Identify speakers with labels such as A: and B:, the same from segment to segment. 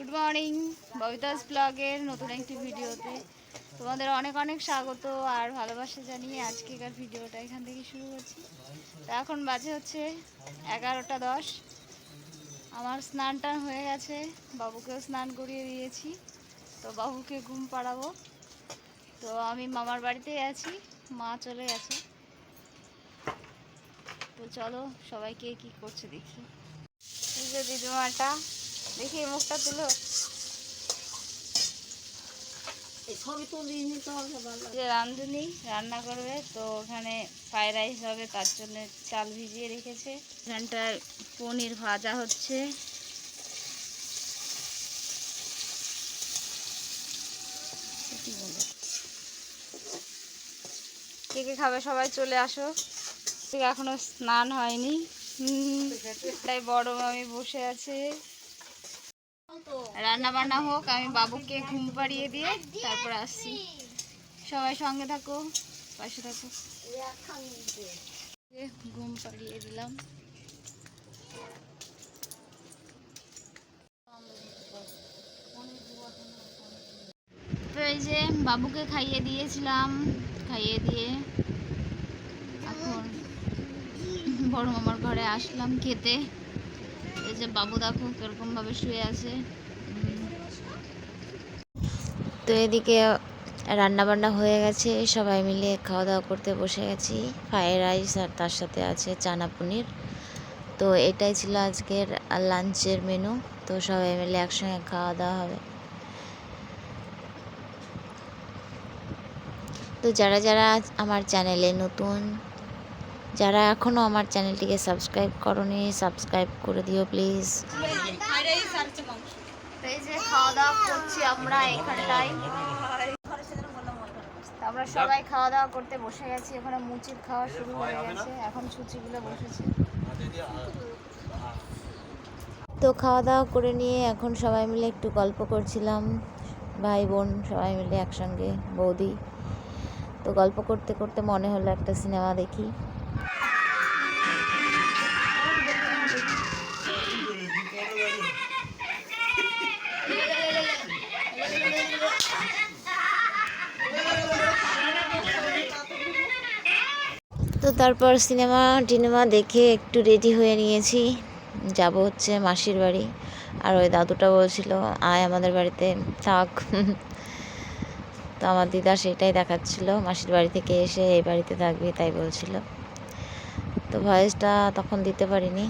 A: Good morning ববিতাস ব্লগের নতুন একটি ভিডিওতে তোমাদের অনেক অনেক স্বাগত আর ভালোবাসা জানিয়ে আজকেকার ভিডিওটা এখান থেকে শুরু করছি। তো এখন বাজে হচ্ছে এগারোটা দশ। আমার স্নান টান হয়ে গেছে, বাবুকেও স্নান করিয়ে দিয়েছি। তো বাবুকে ঘুম পাড়াবো। তো আমি মামার বাড়িতেই আছি, মা চলে গেছে। তো চলো সবাইকে কি করছে দেখি। এই যে দিদিমাটা দেখি মুখটা তুলো। যে রাঁধুনি রান্না করবে তো ওখানে ফ্রাইড রাইস হবে তার জন্য চাল ভিজিয়ে রেখেছে। এখানটায় পনির ভাজা হচ্ছে। কে কে খাবে সবাই চলে আসো। এখনও স্নান হয়নি। তাই বড় মামি বসে আছে। রান্না বান্না হোক, আমি বাবুকে ঘুম পাড়িয়ে দিয়ে তারপর আসছি। সবাই সঙ্গে থাকো, পাশে থাকো। ঘুম পাড়িয়ে দিলাম। তো এই যে বাবুকে খাইয়ে দিয়েছিলাম, খাইয়ে দিয়ে এখন বড় মামার ঘরে আসলাম খেতে। এই যে বাবু দেখো কীরকম ভাবে শুয়ে আছে।
B: তো এদিকে রান্না বান্না হয়ে গেছে, সবাই মিলে খাওয়া দাওয়া করতে বসে গেছি। ফ্রায়েড রাইস আর তার সাথে আছে চানা পনির। তো এটাই ছিল আজকের লাঞ্চের মেনু। তো সবাই মিলে একসঙ্গে খাওয়া দাওয়া হবে। তো যারা যারা আমার চ্যানেলে নতুন, যারা এখনও আমার চ্যানেলটিকে সাবস্ক্রাইব করনি, সাবস্ক্রাইব করে দিও প্লিজ।
A: খাওয়া দাওয়া করছি আমরা সবাই খাওয়া দাওয়া করতে বসে গেছি ওখানে মুচির খাওয়া শুরু হয়ে গেছে, এখন সুচিগুলো বসেছে।
B: তো খাওয়া দাওয়া করে নিয়ে এখন সবাই মিলে একটু গল্প করছিলাম, ভাই বোন সবাই মিলে একসঙ্গে, বৌদি। তো গল্প করতে করতে মনে হলো একটা সিনেমা দেখি। তারপর সিনেমা টিনেমা দেখে একটু রেডি হয়ে নিয়েছি। যাব হচ্ছে মাসির বাড়ি। আর ওই দাদুটা বলছিল, আয় আমাদের বাড়িতে, থাক। তো আমার দিদা সেটাই দেখাচ্ছিল। মাসির বাড়ি থেকে এসে এই বাড়িতে থাকবি, তাই বলছিল। তো ভয়েসটা তখন দিতে পারিনি।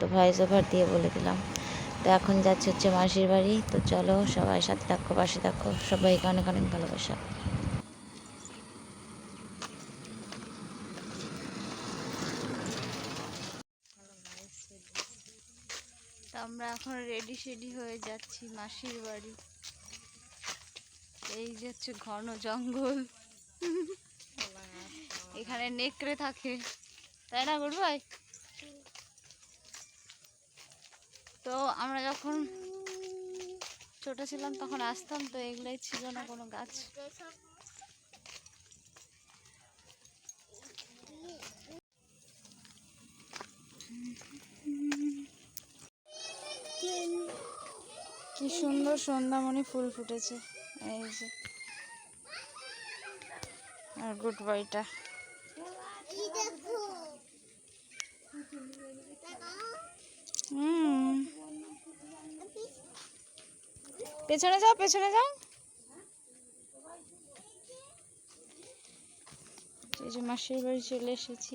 B: তো ভয়েস ওভার দিয়ে বলে দিলাম। তো এখন যাচ্ছে হচ্ছে মাসির বাড়ি। তো চলো সবাই সাথে থাকো, পাশে থাকো। সবাইকে অনেক অনেক ভালোবাসা।
A: আমরা এখন রেডি সেডি হয়ে যাচ্ছি মাসির বাড়ি। এই যে হচ্ছে ঘন জঙ্গল। এখানে নেকড়ে থাকে। তাই না, গুড ভাই তো আমরা যখন ছোট ছিলাম তখন আসতাম, তো এগুলাই ছিল না কোনো গাছ। কি সুন্দর সন্ধ্যামণি ফুল ফুটেছে। এই যে। আর গুড বাইটা হুম। পেছনে যাও পেছনে যাও। এই যে মাসির বাড়ি চলে এসেছি।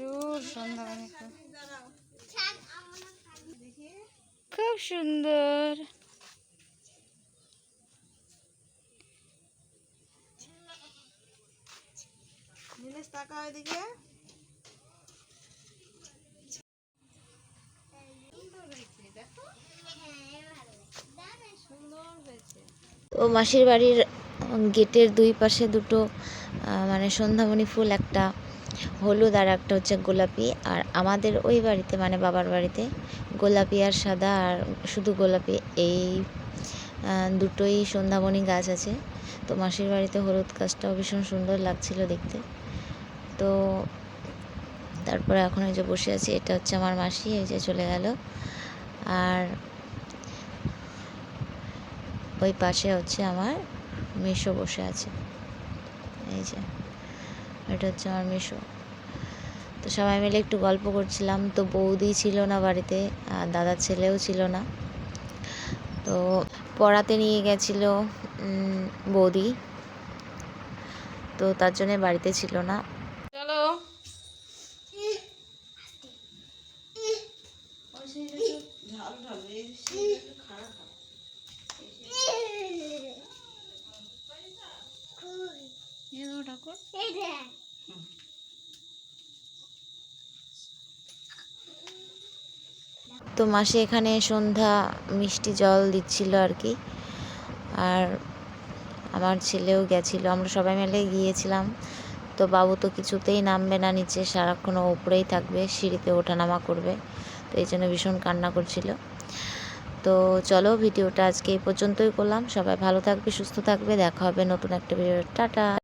A: প্রচুর সন্ধ্যামণি ফুল খুব সুন্দর।
C: টাকা ওইদিকে
B: মাসির বাড়ির গেটের দুই পাশে দুটো মানে সন্ধ্যামণি ফুল একটা। হলুদ আর একটা হচ্ছে গোলাপি। আর আমাদের ওই বাড়িতে মানে বাবার বাড়িতে, গোলাপি আর সাদা আর শুধু গোলাপি, এই দুটোই সন্ধ্যামণি গাছ আছে। তো মাসির বাড়িতে হলুদ গাছটাও ভীষণ সুন্দর লাগছিল দেখতে। তো তারপরে এখন এই যে বসে আছি, এটা হচ্ছে আমার মাসি, এই যে চলে গেল। আর ওই পাশে হচ্ছে আমার মেশো বসে আছে। এই যে। এটা হচ্ছে আমার মেশো। তো সবাই মিলে একটু গল্প করছিলাম। তো বৌদি ছিল না বাড়িতে আর দাদার ছেলেও ছিল না। তো পড়াতে নিয়ে গেছিল বৌদি। তো তার জন্যে বাড়িতে ছিল না।
A: চলো।
C: ঝাল খারাপ হয়।
A: এই দেখো ঠাকুর?
B: তো মাসি এখানে সন্ধ্যা মিষ্টি জল দিচ্ছিল আর কি। আর আমার ছেলেও গেছিল আমরা সবাই মিলে গিয়েছিলাম। তো বাবু তো কিছুতেই নামবে না নিচে সারাক্ষণ ওপরেই থাকবে সিঁড়িতে ওঠানামা করবে। তো এই জন্য ভীষণ কান্না করছিল। তো চলো ভিডিওটা আজকে এই পর্যন্তই করলাম। সবাই ভালো থাকবে সুস্থ থাকবে দেখা হবে নতুন একটা ভিডিও টাটা!